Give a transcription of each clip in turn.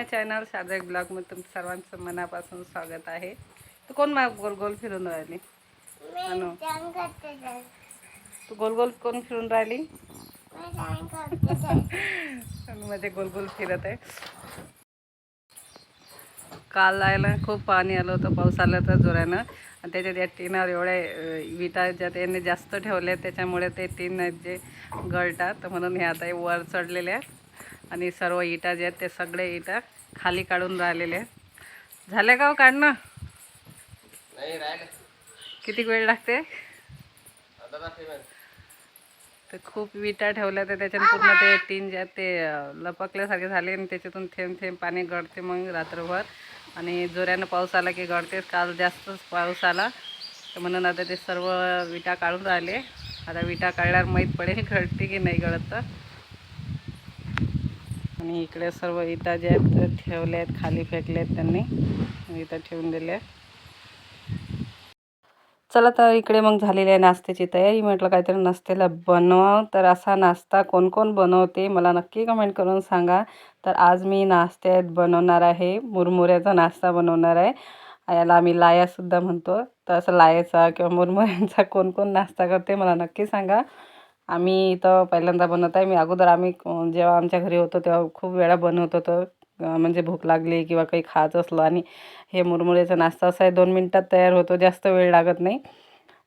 माय channel साधा एक ब्लॉगमध्ये तुमचं सर्वांचं मनापासून स्वागत आहे. तू कोण मा गोल गोल फिरून राहिली? अनु. तू गोल गोल कोण फिरून राहिली? अनु मध्ये गोल गोल फिरत आहे. काल आयला खूप पाणी आलं होतं पाऊस आला होता जोरानं. आणि त्याच्यात या टीनावर एवढ्या विटा ज्या त्यांनी जास्त ठेवल्या त्याच्यामुळे ते टीन जे गळतात तर म्हणून हे आता हे वर चढलेले आहे आणि सर्व इटा जे आहेत ते सगळे इटा खाली काढून राहिलेले आहेत. झाल्या का हो काढणं? किती वेळ लागते. तर खूप विटा ठेवल्या तर त्याच्यात पूर्ण ते टीन जे आहेत ते लपकल्यासारखे झाले आणि त्याच्यातून थेंब थेंब पाणी गळते मग रात्रभर. आणि जोऱ्यानं पाऊस आला की गळतेच काल जास्तच पाऊस आला. तर म्हणून आता ते सर्व विटा काढून राहिले. आता विटा काढल्यावर माहीत पडेल गळते की नाही गळत तर. आणि इकडे सर्व इथं जे आहेत ठेवले आहेत खाली फेकले आहेत त्यांनी. इथं ठेवून दिले आहेत. चला तर इकडे मग झालेली आहे नाश्त्याची तयारी. म्हटलं काहीतरी नाश्त्याला बनवा तर असा नाश्ता कोण कोण बनवते मला नक्की कमेंट करून सांगा. तर आज मी नाश्त्यात बनवणार आहे. मुरमुऱ्याचा नाश्ता बनवणार आहे. याला आम्ही लायासुद्धा म्हणतो. तर असं लायाचा किंवा मुरमुऱ्यांचा कोण कोण नाश्ता करते मला नक्की सांगा. आम्ही इथं पहिल्यांदा बनवत आहे. मी अगोदर आम्ही जेव्हा आमच्या घरी होतो तेव्हा खूप वेळा बनवत होतो. म्हणजे भूक लागली किंवा काही खायचं असलं आणि हे मुरमुऱ्याचा नाश्ता असा आहे दोन मिनटात तयार होतो. जास्त वेळ लागत नाही.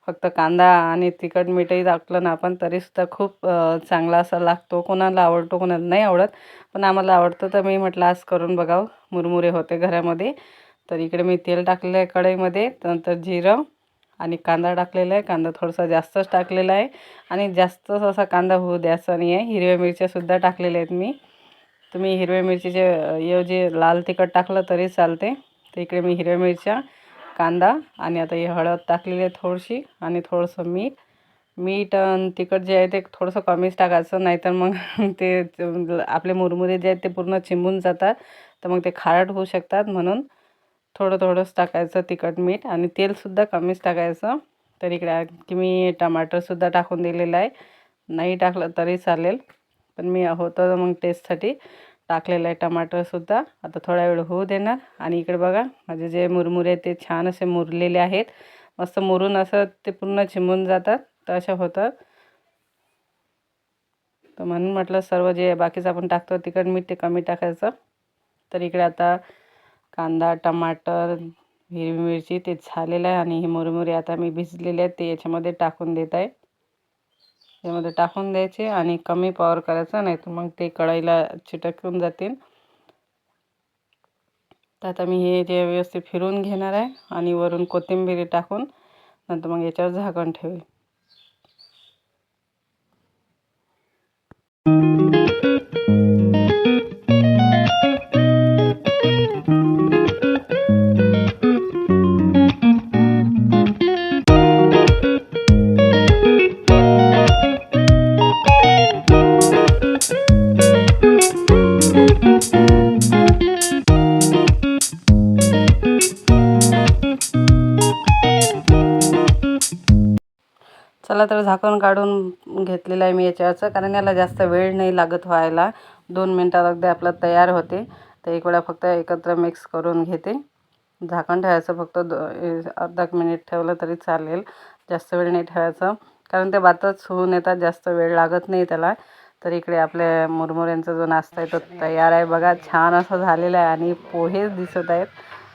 फक्त कांदा आणि तिखट मीठही टाकलं ना आपण तरीसुद्धा खूप चांगला असा लागतो. कोणाला आवडतो कोणाला नाही आवडत. पण आम्हाला आवडतं तर मी म्हटलं आज करून बघावं. मुरमुरे होते घरामध्ये. तर इकडे मी तेल टाकलं आहे कढईमध्ये. नंतर जिरं आणि कांदा टाकलेला आहे. कांदा थोडासा जास्तच टाकलेला आहे. आणि जास्तच असा कांदा होऊ द्यायचा नाही आहे. हिरव्या मिरच्यासुद्धा टाकलेल्या आहेत मी. तुम्ही हिरव्या मिरचीचे ऐवजी लाल तिखट टाकलं तरी चालते. तर इकडे मी हिरव्या मिरच्या कांदा आणि आता ही हळद टाकलेली आहे थोडीशी आणि थोडंसं मीठ. मीठ आणि तिखट जे आहे ते थोडंसं कमीच टाकायचं नाहीतर मग ते ते आपले मुरमुरे जे आहेत ते पूर्ण चिंबून जातात. तर मग ते खारट होऊ शकतात म्हणून. थोडं थोडंच टाकायचं तिखट मीठ आणि तेलसुद्धा कमीच टाकायचं. तर इकडे आणखी मी टमाटरसुद्धा टाकून दिलेलं आहे. नाही टाकलं तरी चालेल पण मी होतं मग टेस्टसाठी. टाकलेलं आहे टमाटरसुद्धा. आता थोडा वेळ होऊ देणार. आणि इकडे बघा माझे जे मुरमुरे ते छान असे मुरलेले आहेत. मस्त मुरून असं ते पूर्ण चिमून जातात. तर अशा होतात. तर म्हणून म्हटलं सर्व जे बाकीचं आपण टाकतो तिखट मीठ ते कमी टाकायचं. तर इकडे आता कांदा टमाटर हिरवी मिरची ते झालेलं आहे आणि ही मुरमुरे आता मी भिजलेले आहेत ते याच्यामध्ये टाकून देत आहे. यामध्ये टाकून द्यायचे आणि कमी पॉवर करायचं नाही तर मग ते कढईला चिटकून जातील. तर आता मी हे जे व्यवस्थित फिरून घेणार आहे आणि वरून कोथिंबीर टाकून नंतर मग याच्यावर झाकण ठेवेल. चला तर झाकण काढून घेतलेलं आहे मी याच्यावरचं कारण याला जास्त वेळ नाही लागत व्हायला. दोन मिनटात अगदी आपलं तयार होते. तर एक वेळा फक्त एकत्र मिक्स करून घेते. झाकण ठेवायचं फक्त दो ए- अर्धा एक मिनिट ठेवलं तरी चालेल. जास्त वेळ नाही ठेवायचं. कारण ते भातच होऊन येतात जास्त वेळ लागत नाही त्याला. तर इकडे आपल्या मुरमुऱ्यांचा जो नाश्ता आहे तो तयार आहे. बघा छान असं झालेला आहे आणि पोहेच दिसत आहेत.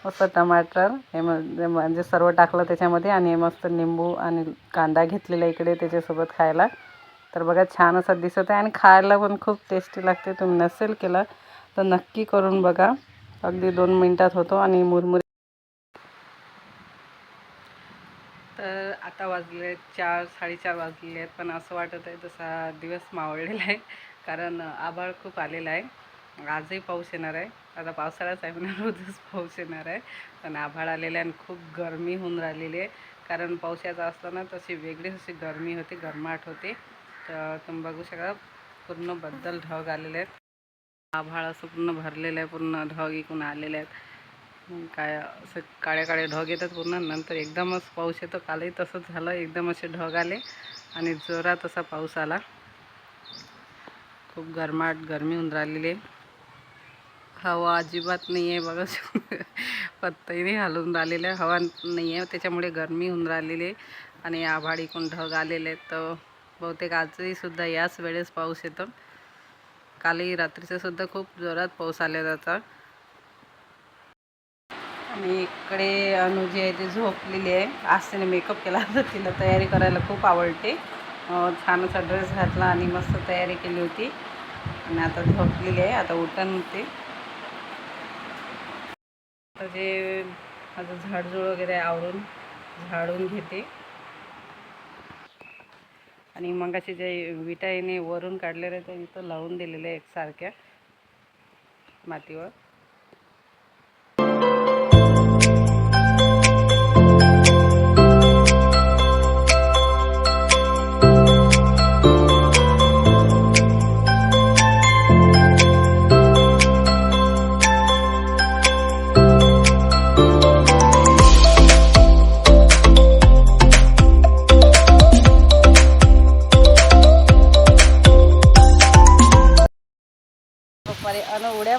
मस्त टमाटर. हे म्हणजे म्हणजे सर्व टाकलं त्याच्यामध्ये आणि मस्त निंबू आणि कांदा घेतलेला इकडे त्याच्यासोबत खायला. तर बघा छान असं दिसत आहे आणि खायला पण खूप टेस्टी लागते. तुम्ही नसेल केलं तर नक्की करून बघा. अगदी दोन मिनटात होतो आणि मुरमुरे तर आता वाजले आहेत चार साडेचार वाजलेले आहेत पण असं वाटत आहे जसा दिवस मावळलेला आहे. कारण आभाळ खूप आलेला आहे. आजही पाऊस येणार आहे. आता पावसाळाच आहे म्हणून रोजच पाऊस येणार आहे. पण आभाळ आलेलं आहे आणि खूप गरमी होऊन राहिलेली आहे. कारण पावसाचा असताना तशी वेगळीच अशी गरमी होते गरमाट होते. तर तुम्ही बघू शकता पूर्णबद्दल ढग आलेले आहेत. आभाळ असं पूर्ण भरलेलं आहे पूर्ण ढग इकून आलेले आहेत. काय असं काळे काळे ढग येतात पूर्ण. नंतर एकदमच पाऊस येतो. कालही तसंच झालं. एकदम असे ढग आले आणि जोरात असा पाऊस आला. खूप गरमाट गरमी होऊन राहिलेली आहे. हवा अजिबात नाही आहे बघा. पत्ताही नाही हलून राहिलेलं आहे हवा नाही आहे त्याच्यामुळे गरमी होऊन राहिलेली आहे. आणि आभाळ इकडून ढग आलेले आहेत. तर बहुतेक आजही सुद्धा याच वेळेस पाऊस येतो. कालही रात्रीचंसुद्धा खूप जोरात पाऊस आला होता. आणि इकडे अनु जी आहे ती झोपलेली आहे. आज तिने मेकअप केला तर तिला तयारी करायला खूप आवडते. छान असा ड्रेस घातला आणि मस्त तयारी केली होती. आणि आता झोपलेली आहे. आता उठण होते. जे माझं झाडझूड वगैरे आवरून झाडून घेते. आणि मग असे जे याने वरून काढलेले ते इथं लावून दिलेले एकसारख्या मातीवर.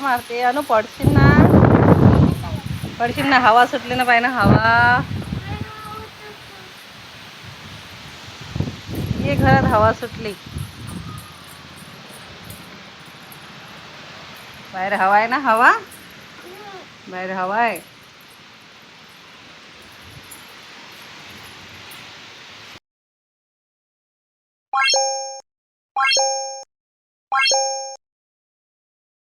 मारते. अनु पडशील ना? पडशील ना हवा सुटली ना पाहिजे ना हवा. ये घरात हवा सुटली. बाहेर हवा आहे ना हवा? बाहेर हवा आहे.